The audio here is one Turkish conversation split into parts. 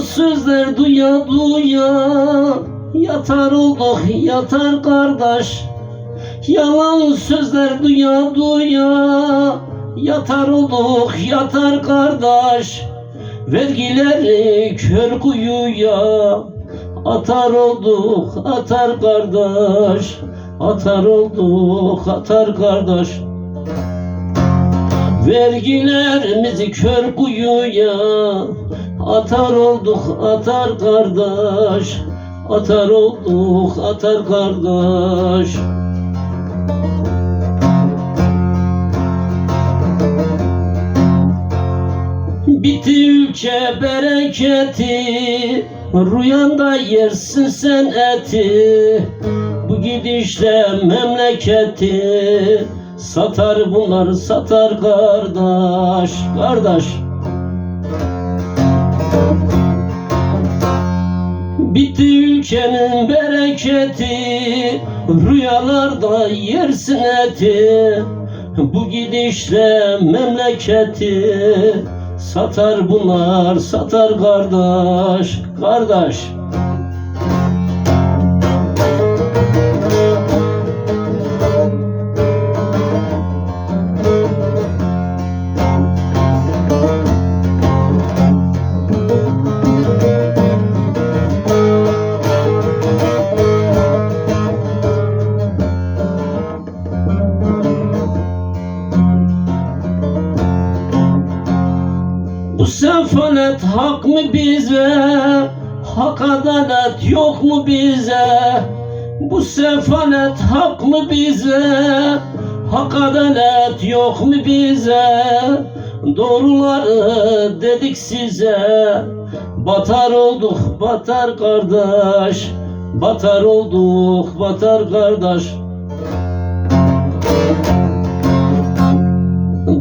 sözler duya duya. Yatar olduk yatar kardeş. Yalan sözler duya duya. Yatar olduk yatar kardeş. Vergileri kör kuyuya. Atar olduk atar kardeş. Atar olduk atar kardeş. Vergilerimizi kör kuyuya Atar olduk atar kardeş. Atar olduk atar kardeş. Bitti ülke bereketi. Rüyanda yersin sen eti. Bu gidişle memleketi. Satar bunlar satar kardeş Kardeş Bitti ülkenin bereketi Rüyalarda yersin eti. Bu gidişle memleketi Satar bunlar satar kardeş Kardeş sefalet hak mı bize? Hak adalet yok mu bize? Bu sefalet hak mı bize? Hak adalet yok mu bize? Doğruları dedik size Batar olduk batar kardeş Batar olduk batar kardeş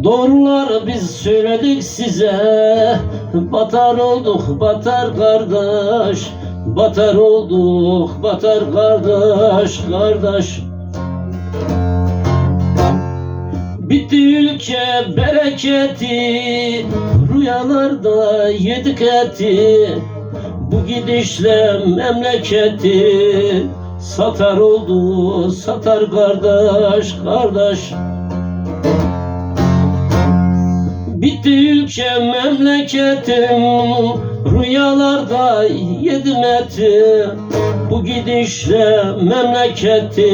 Doğruları biz söyledik size. Batar olduk batar kardeş. Batar olduk batar kardeş kardeş. Bitti ülke bereketi Rüyalarda yedik eti. Bu gidişle memleketi Satar oldu satar kardeş kardeş Bitti ülke memleketim Rüyalarda yedim eti. Bu gidişle memleketi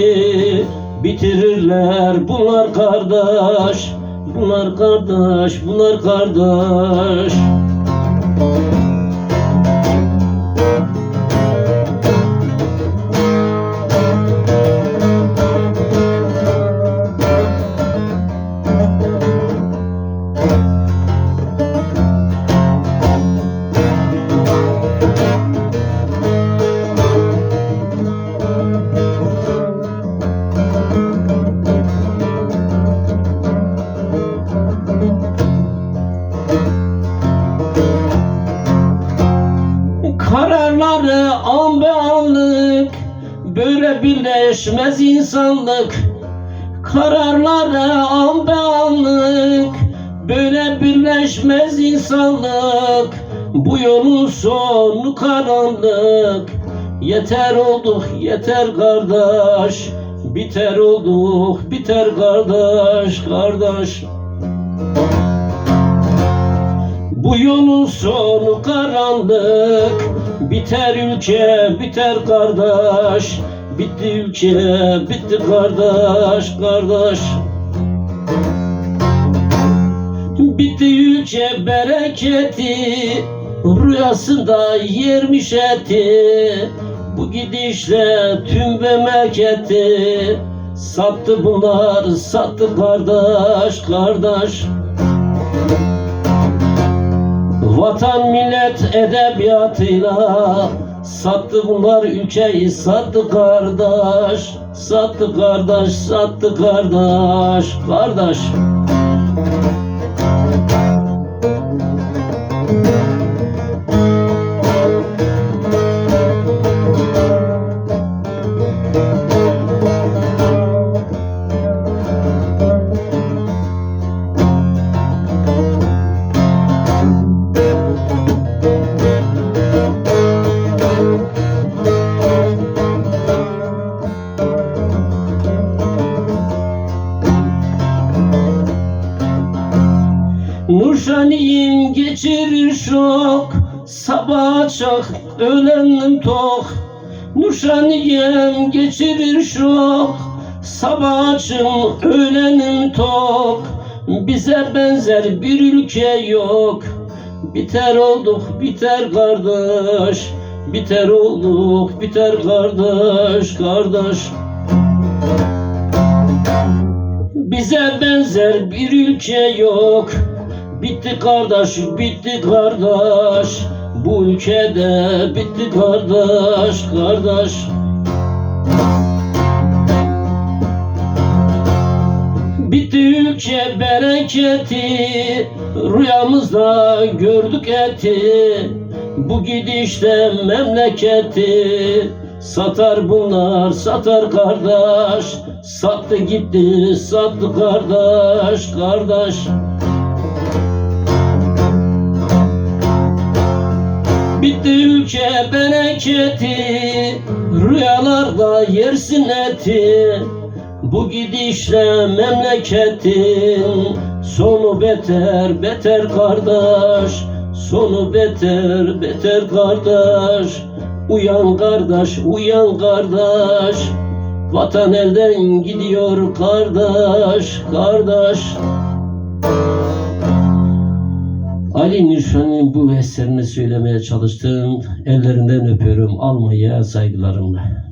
Bitirirler bunlar kardeş Bunlar kardeş, bunlar kardeş an be anlık Böyle birleşmez insanlık. Kararları an be anlık Böyle birleşmez insanlık. Bu yolun sonu karanlık. Yeter olduk yeter kardeş. Biter olduk biter kardeş kardeş. Bu yolun sonu karanlık Biter ülke biter kardeş. Bitti ülke bitti kardeş kardeş. Bitti ülke bereketi Rüyasında yermiş eti. Bu gidişle tüm memleketi Sattı bunlar sattı kardeş kardeş Vatan millet edebiyatıyla Sattı bunlar ülkeyi sattı kardeş Sattı kardeş sattı kardeş Kardeş Caniyim geçirir şok Sabah çak öğlendim tok. Nuşaniyem geçirir şok Sabahçım öğlenim tok. Bize benzer bir ülke yok Biter olduk biter kardeş. Biter olduk biter kardeş kardeş. Bize benzer bir ülke yok. Bitti kardeş, bitti kardeş. Bu ülkede bitti kardeş, kardeş. Bitti ülke bereketi. Rüyamızda gördük eti. Bu gidişte memleketi. Satar bunlar satar kardeş. Sattı gitti sattı kardeş kardeş Bitti ülke bereketi Rüyalarda yersin eti. Bu gidişle memleketin Sonu beter beter kardeş. Sonu beter beter kardeş. Uyan kardeş uyan kardeş. Vatan elden gidiyor kardeş kardeş Ali Nişan'ın bu eserini söylemeye çalıştım. Ellerinden öpüyorum. Almaya saygılarımla.